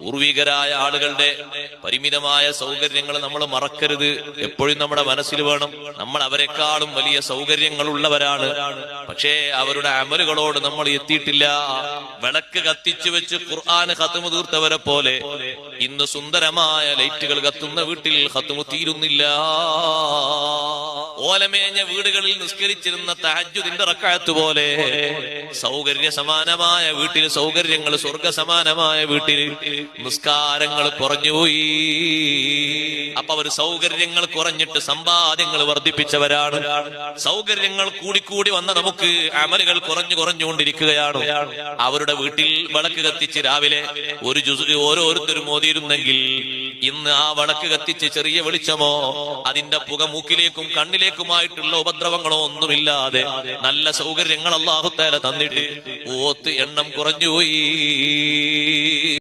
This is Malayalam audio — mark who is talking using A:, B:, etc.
A: പൂർവികരായ ആളുകളുടെ പരിമിതമായ സൗകര്യങ്ങൾ നമ്മൾ മറക്കരുത്. എപ്പോഴും നമ്മുടെ മനസ്സിൽ വേണം. നമ്മൾ അവരെക്കാളും വലിയ സൗകര്യങ്ങൾ ഉള്ളവരാണ് പക്ഷേ അവരുടെ അമലുകളോട് നമ്മൾ എത്തിയിട്ടില്ല. വിളക്ക് കത്തിച്ചു വെച്ച് ഖുർആൻ ഹത്തുമു തീർത്തവരെ പോലെ ഇന്ന് സുന്ദരമായ ലൈറ്റുകൾ കത്തുന്ന വീട്ടിൽ ഹത്തുമു തീരുന്നില്ല. ഓലമേഞ്ഞ വീടുകളിൽ നിസ്കരിച്ചിരുന്ന തഹജുദിന്റെ റക്കാത്ത് പോലെ സൗകര്യ സമാനമായ വീട്ടിൽ സൗകര്യങ്ങൾ സ്വർഗ സമാനമായ വീട്ടിൽ നിസ്കാരങ്ങൾ കുറഞ്ഞുപോയി. അവർ സൗകര്യങ്ങൾ കുറഞ്ഞിട്ട് സമ്പാദ്യങ്ങൾ വർദ്ധിപ്പിച്ചവരാണ്. സൗകര്യങ്ങൾ കൂടിക്കൂടി വന്ന നമുക്ക് അമലുകൾ കുറഞ്ഞു കുറഞ്ഞുകൊണ്ടിരിക്കുകയാണ്. അവരുടെ വീട്ടിൽ വിളക്ക് കത്തിച്ച് രാവിലെ ഒരു ഓരോരുത്തരും മോതിയിരുന്നെങ്കിൽ ഇന്ന് ആ വിളക്ക് കത്തിച്ച് ചെറിയ വെളിച്ചമോ അതിന്റെ പുക മൂക്കിലേക്കും കണ്ണിലേക്കുമായിട്ടുള്ള ഉപദ്രവങ്ങളോ ഒന്നുമില്ലാതെ നല്ല സൗകര്യങ്ങൾ അള്ളാഹുത്തേല തന്നിട്ട് ഓത്ത് എണ്ണം കുറഞ്ഞുപോയി